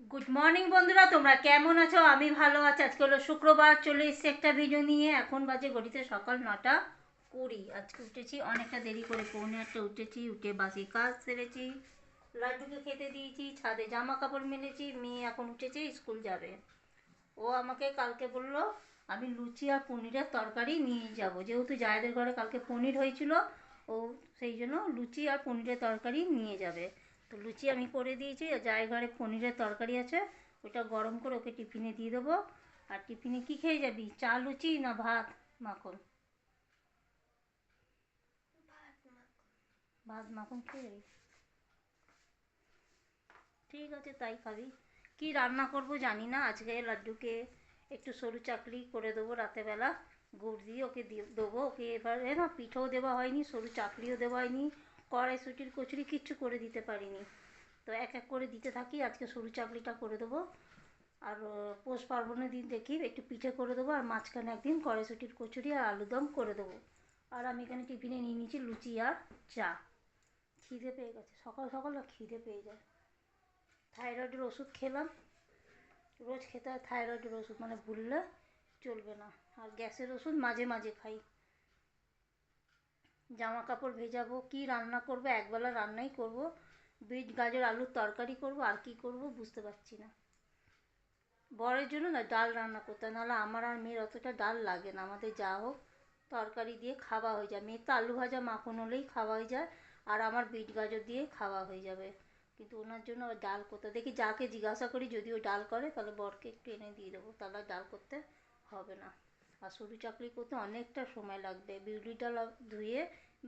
Good morning বন্ধুরা। তোমরা কেমন আছো? আমি ভালো আছি। আজকে হলো শুক্রবার, চলে এসেছি একটা ভিডিও নিয়ে। এখন বাজে ঘড়িতে সকাল নটা কুড়ি। আজকে উঠেছি, অনেকটা দেরি করে পৌনে একটা উঠেছি, উঠে বাসি কাজ সেরেছি, লাড্ডুকে খেতে দিয়েছি, ছাদে জামা কাপড় মেলেছি, মেয়ে এখন উঠেছে, স্কুল যাবে। ও আমাকে কালকে বলল, আমি লুচি আর পনিরের তরকারি নিয়ে যাব। যেহেতু জায়দের ঘরে কালকে পনির হয়েছিল, ও সেই জন্য লুচি আর পনিরের তরকারি নিয়ে যাবে। তো লুচি আমি করে দিয়েছি যাই ঘরে পনিরের তরকারি আছে ওটা গরম করে ওকে টিফিনে দিয়ে দেবো। আর টিফিনে কি খেয়ে যাবি? চা লুচি না ভাত মাখন? ভাত মাখন। খেয়ে যাবি? ঠিক আছে তাই খাবি। কি রান্না করব জানি না আজকে লাড্ডুকে একটু সরু চাকরি করে দেবো রাতেরবেলা গুড় দিয়ে ওকে দেবো ওকে এবারে না পিঠেও দেওয়া হয়নি সরু চাকরিও দেওয়া হয়নি। কড়াইশুটির কচুরি কিচ্ছু করে দিতে পারিনি। তো এক এক করে দিতে থাকি, আজকে সরু চাকরিটা করে দেবো। আর পৌষ পার্বণের দিন দেখি, একটু পিঠে করে দেবো, আর মাঝখানে একদিন কড়াইশুটির কচুরি আর আলুদম করে দেবো। আর আমি এখানে টিফিনে নিয়ে নিয়েছি লুচি আর চা। খিদে পেয়ে গেছে, সকাল সকাল না খিদে পেয়ে যায়। থাইরয়েডের ওষুধ খেলাম। রোজ খেতে হয় থাইরয়েডের ওষুধ মানে ভুললে চলবে না। আর গ্যাসের ওষুধ মাঝে মাঝে খাই। জামা কাপড় ভেজাবো, কি রান্না করব, একবেলা রান্নাই করব, বিট, গাজর, আলুর তরকারি করব, আর কি করব বুঝতে পারছি না। বরের জন্য না ডাল রান্না করতে নাহলে আমার আর মেয়ের অতটা ডাল লাগে না, আমাদের যা হোক তরকারি দিয়ে খাওয়া হয়ে যায়। মেয়ের তো আলু ভাজা, মাখন হলেই খাওয়া হয়ে যায়, আর আমার বিট, গাজর দিয়ে খাওয়া হয়ে যাবে। কিন্তু ওনার জন্য ডাল করতে। দেখি যাকে জিজ্ঞাসা করি যদি ও ডাল করে, তাহলে বরকে একটু এনে দিয়ে দেবো, তাহলে ডাল করতে হবে না। আর সরু চাকরি করতে অনেকটা সময় লাগবে। বিউলি ডাল ধুয়ে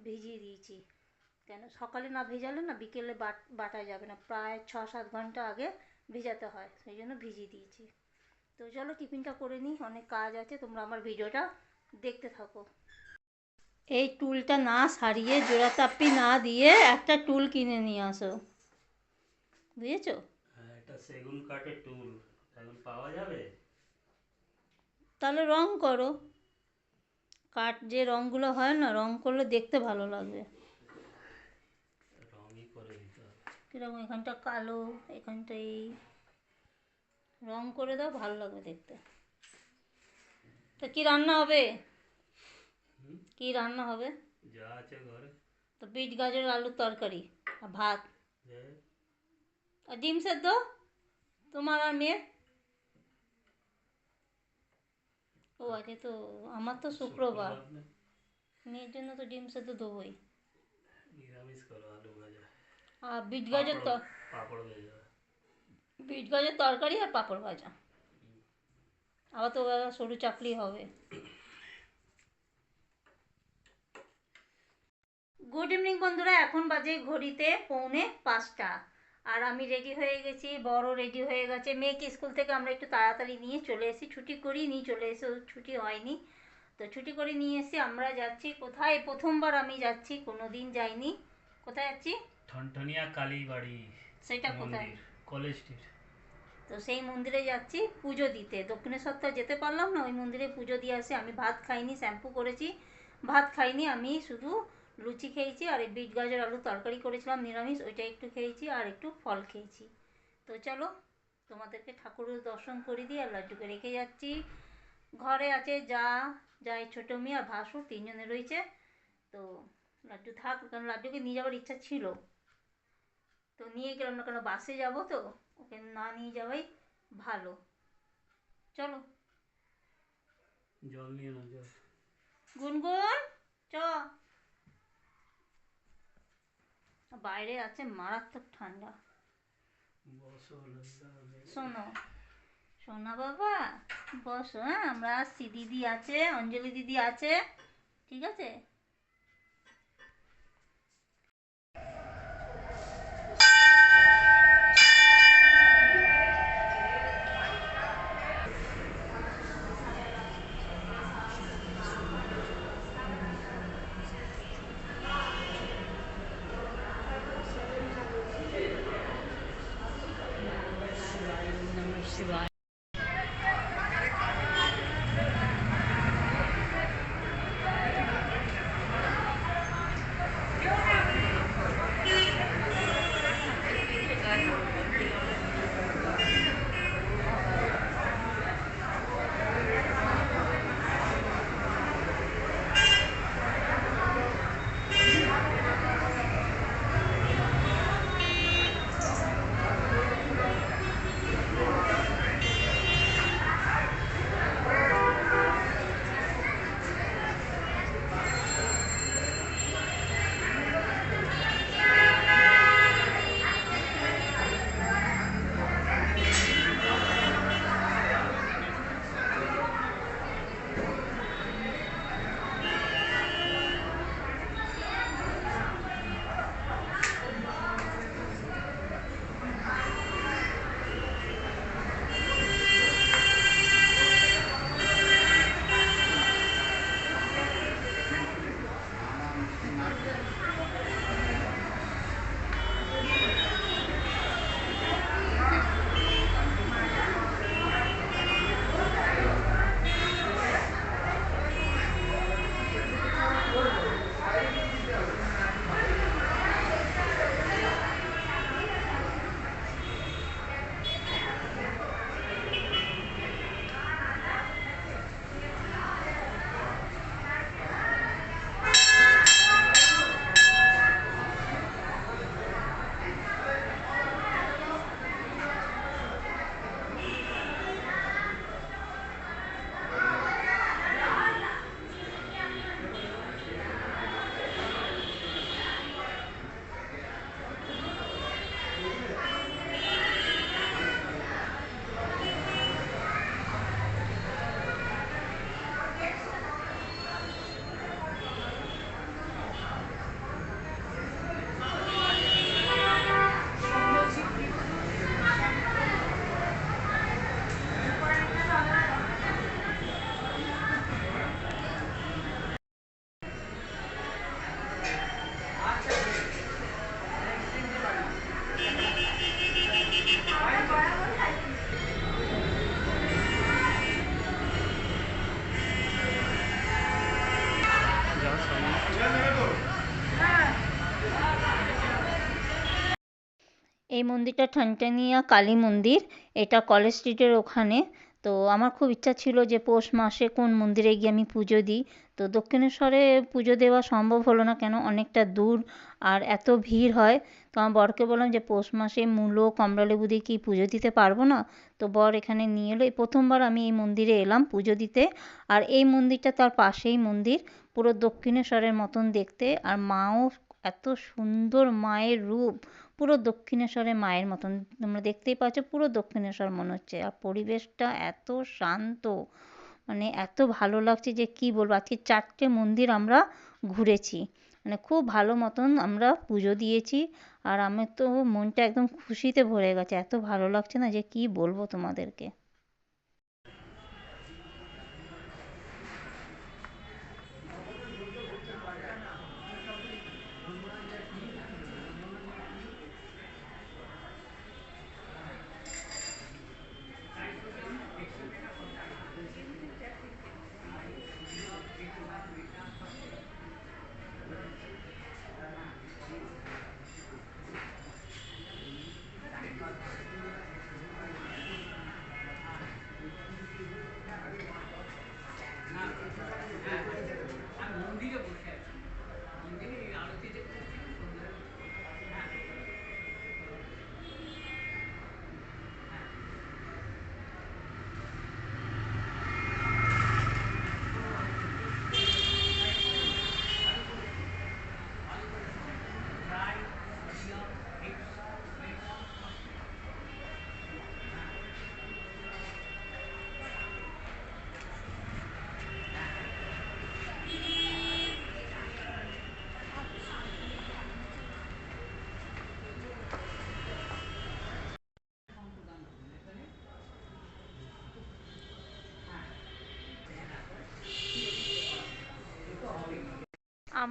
ভিজিয়ে দিয়েছি। কেন? সকালে না ভেজালে না বিকেলে বাট বাটা যাবে না। প্রায় ছ সাত ঘণ্টা আগে ভেজাতে হয়, সেই জন্য ভিজিয়ে দিয়েছি। তো চলো টিফিনটা করে নিই, অনেক কাজ আছে, তোমরা আমার ভিডিওটা দেখতে থাকো। এই টুলটা না সারিয়ে জোড়া তাপ্পি না দিয়ে একটা টুল কিনে নিয়ে আসো। বুঝেছ? হ্যাঁ এটা সেগুন কাঠের টুল। এখন পাওয়া যাবে? তাহলে রং করো। কাঠ যে রঙগুলো হয় না রং করলে দেখতে ভালো লাগবে। কীরকম এখানটা কালো এখানটা এই। রং করে দাও ভালো লাগবে দেখতে। তো কি রান্না হবে? কি রান্না হবে? যা আছে ঘরে। তো বিট গাজর আলুর তরকারি আর ভাত। আর ডিম সেদ্ধ? তোমার আর মেয়ের? ও আজকে তো আমার তো শুক্রবার। মেয়ের জন্য তো ডিম সেদ্ধ দেবোই। নিরামিষ করো আলু ভাজা। আর বিট গাজর তো পাঁপড়- বিট গাজর তরকারি আর পাঁপড় ভাজা। আবার তো সরু চাকরি হবে। গুড ইভিনিং বন্ধুরা এখন বাজে ঘড়িতে পৌনে পাঁচটা। আর আমি রেডি হয়ে গেছি বড় রেডি হয়ে গেছে। মেয়েকে স্কুল থেকে আমরা একটু তাড়াতাড়ি নিয়ে চলে এসেছি। ছুটি করি নিয়ে চলে এসে ছুটি হয়নি। তো ছুটি করে নিয়ে এসে আমরা যাচ্ছি কোথায়? প্রথমবার আমি যাচ্ছি কোনো দিন যাইনি। কোথায় যাচ্ছি? ঠনঠনিয়া কালীবাড়ি সেটা কোথায়? কলেজ স্ট্রিট তো সেই মন্দিরে যাচ্ছি পুজো দিতে। দক্ষিণেশ্বর তো যেতে পারলাম না ওই মন্দিরে পুজো দিয়ে আসি। আমি ভাত খাইনি শ্যাম্পু করেছি। ভাত খাইনি আমি শুধু লুচি খেয়েছি আর এই বিট গাজর আলু তরকারি করেছিলাম নিরামিষ ওইটা একটু খেয়েছি আর একটু ফল খেয়েছি। তো চলো তোমাদেরকে ঠাকুরের দর্শন করে দিয়ে আর লাড্ডুকে রেখে যাচ্ছি। ঘরে আছে যা যাই ছোটো মেয়ে আর ভাসুর তিনজনে রয়েছে। তো লাড্ডু থাক কারণ লাড্ডুকে নিয়ে যাওয়ার ইচ্ছা ছিল। তো নিয়ে গেলাম না কেন বাসে যাব তো ওকে না নিয়ে যাওয়াই ভালো। চলো। জল নিয়ে না গুনগুন চ। বাইরে আছে মারাত্মক ঠান্ডা। শোনো শোনা বাবা বসো হ্যাঁ আমরা আসছি দিদি আছে অঞ্জলি দিদি আছে ঠিক আছে এই মন্দিরটা ঠানটানিয়া কালী মন্দির। এটা কলেজ স্ট্রিটের ওখানে। তো আমার খুব ইচ্ছা ছিল যে পৌষ মাসে কোন মন্দিরে গিয়ে আমি পুজো দিই। তো দক্ষিণেশ্বরে পুজো দেওয়া সম্ভব হলো না কেন অনেকটা দূর আর এত ভিড় হয়। তো আমার বরকে বললাম যে পৌষ মাসে মূলো, কমলালেবু দিয়ে কি পুজো দিতে পারব না? তো বর এখানে নিয়ে এলো। এই প্রথমবার আমি এই মন্দিরে এলাম পুজো দিতে। আর এই মন্দিরটা তার পাশেই মন্দির। পুরো দক্ষিণেশ্বরের মতন দেখতে। আর মাও এত সুন্দর মায়ের রূপ। পুরো দক্ষিণেশ্বরে মায়ের মতন। তোমরা দেখতেই পাচ্ছ পুরো দক্ষিণেশ্বর মনে হচ্ছে। আর পরিবেশটা এত শান্ত মানে এত ভালো লাগছে যে কি বলব? আজকে চারটে মন্দির আমরা ঘুরেছি। মানে খুব ভালো মতন আমরা পুজো দিয়েছি। আর আমার তো মনটা একদম খুশিতে ভরে গেছে। এত ভালো লাগছে না যে কি বলব তোমাদেরকে?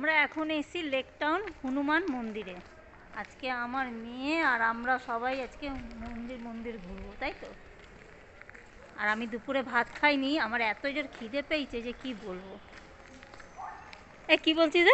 আমরা এখন এসি লেক টাউন হনুমান মন্দিরে। আজকে আমার মেয়ে আর আমরা সবাই আজকে মন্দির মন্দির ঘুরবো, তাই তো? আর আমি দুপুরে ভাত খাইনি, আমার এত জোর খিদে পেয়েছে যে কি বলব? এ, কি বলছিস রে?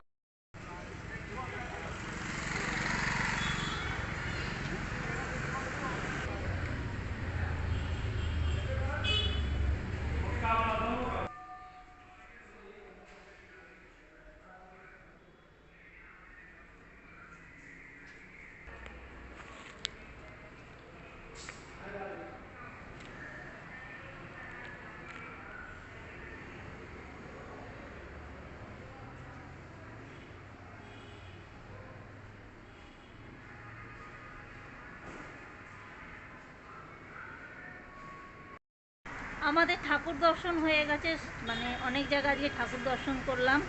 আমাদের ঠাকুর দর্শন হয়ে গেছে মানে অনেক জায়গা দিয়ে ঠাকুর দর্শন করলাম।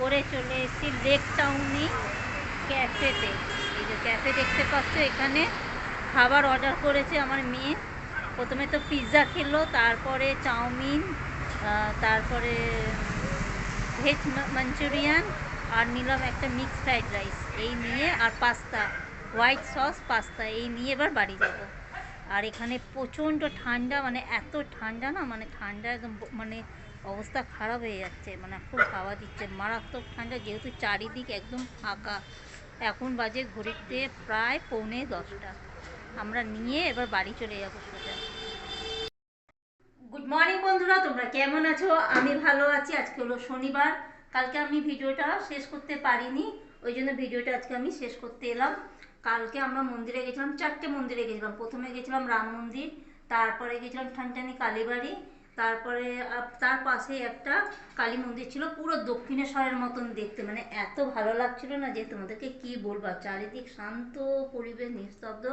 করে চলে এসেছি লেক টাউনে ক্যাফেতে এই যে ক্যাফে দেখতে পাচ্ছ, এখানে খাবার অর্ডার করেছে আমার মেয়ে। প্রথমে তো পিৎজা খেলো, তারপরে চাউমিন তারপরে ভেজ মাঞ্চুরিয়ান আর নিলাম একটা মিক্স ফ্রাইড রাইস এই নিয়ে আর পাস্তা হোয়াইট সস পাস্তা, এই নিয়ে এবার বাড়ি যাব। আর এখানে প্রচণ্ড ঠান্ডা মানে এত ঠান্ডা না মানে ঠান্ডা একদম মানে অবস্থা খারাপ হয়ে যাচ্ছে মানে খুব হাওয়া দিচ্ছে। মারাত্মক ঠান্ডা, যেহেতু চারিদিক একদম ফাঁকা। এখন বাজে ঘড়িতে প্রায় পৌনে দশটা। আমরা নিয়ে এবার বাড়ি চলে যাব সোজা। গুড মর্নিং বন্ধুরা, তোমরা কেমন আছো? আমি ভালো আছি, আজকে হলো শনিবার। কালকে আমি ভিডিওটা শেষ করতে পারিনি, ওই জন্য ভিডিওটা আজকে আমি শেষ করতে এলাম। কালকে আমরা মন্দিরে গেছিলাম, চারটে মন্দিরে গেছিলাম। প্রথমে গেছিলাম রাম মন্দির, তারপরে গেছিলাম ঠানটানি কালীবাড়ি, তারপরে তার পাশে একটা কালী মন্দির ছিল, পুরো দক্ষিণেশ্বরের মতন দেখতে। মানে এত ভালো লাগছিল না যে তোমাদেরকে কি বলব চারিদিক শান্ত, পরিবেশ নিস্তব্ধ,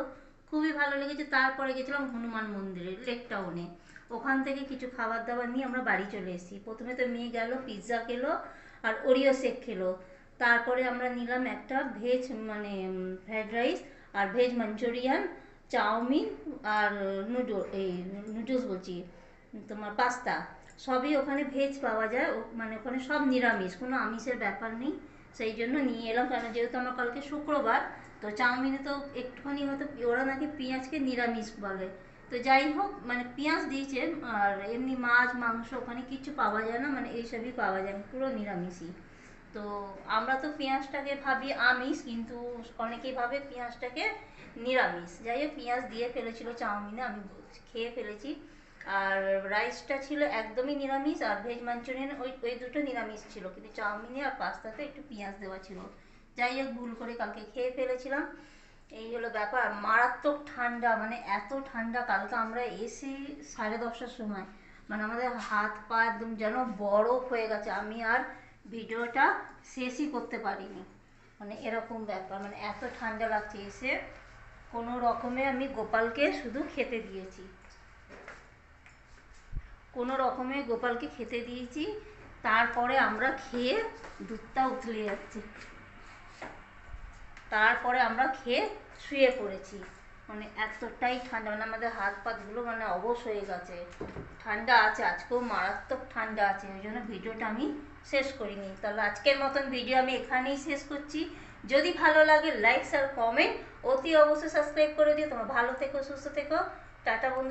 খুবই ভালো লেগেছে। তারপরে গেছিলাম হনুমান মন্দিরে, লেক টাউনে। ওখান থেকে কিছু খাবার দাবার নিয়ে আমরা বাড়ি চলে এসেছি। প্রথমে তো মেয়ে গেল, পিৎজা খেলো, আর ওরিও শেক খেলো। তারপরে আমরা নিলাম একটা ভেজ মানে ফ্রাইড রাইস আর ভেজ মাঞ্চুরিয়ান, চাউমিন আর নুডল এই, নুডলস বলছি, তোমার পাস্তা। সবই ওখানে ভেজ পাওয়া যায় মানে ওখানে সব নিরামিষ, কোনো আমিষের ব্যাপার নেই, সেই জন্য নিয়ে এলাম কারণ যেহেতু আমার কালকে শুক্রবার, তো চাউমিনে তো একটুখানি হয়তো ওরা নাকি পেঁয়াজকে নিরামিষ বলে। তো যাই হোক মানে পেঁয়াজ দিয়েছে, আর এমনি মাছ, মাংস ওখানে কিছু পাওয়া যায় না মানে এইসবই পাওয়া যায়, পুরো নিরামিষই। তো আমরা তো পেঁয়াজটাকে ভাবি আমিষ, কিন্তু অনেকেই ভাবে পেঁয়াজটাকে নিরামিষ। যাই হোক, পেঁয়াজ দিয়ে ফেলেছিল চাউমিনে, আমি খেয়ে ফেলেছি। আর রাইসটা ছিল একদমই নিরামিষ, আর ভেজ মাঞ্চুরিয়ান ওই ওই দুটো নিরামিষ ছিল। কিন্তু চাউমিনে আর পাস্তাতে একটু পেঁয়াজ দেওয়া ছিল। যাই হোক, ভুল করে কালকে খেয়ে ফেলেছিলাম। এই হলো ব্যাপার। মারাত্মক ঠান্ডা মানে এত ঠান্ডা। কালকে আমরা এসি সাড়ে দশটার সময় মানে আমাদের হাত পা একদম যেন বরফ হয়ে গেছে। আমি আর ভিডিওটা শেষই করতে পারিনি। মানে এরকম ব্যাপার মানে এত ঠান্ডা লাগছে এসে। কোনো রকমে আমি গোপালকে শুধু খেতে দিয়েছি। কোনো রকমে গোপালকে খেতে দিয়েছি, তারপরে আমরা খেয়ে দুধটা উতলে যাচ্ছে। তারপরে আমরা খেয়ে শুয়ে পড়েছি। মানে এতটাই ঠান্ডা মানে আমাদের হাত পাতগুলো মানে অবশ হয়ে গেছে। ঠান্ডা আছে, আজকেও মারাত্মক ঠান্ডা আছে, ওই জন্য ভিডিওটা আমি শেষ করিনি। তাহলে আজকের মতন ভিডিও আমি এখানেই শেষ করছি। যদি ভালো লাগে লাইক আর কমেন্ট অতি অবশ্যই সাবস্ক্রাইব করে দিও। তোমরা ভালো থেকো, সুস্থ থেকো। টাটা বন্ধু।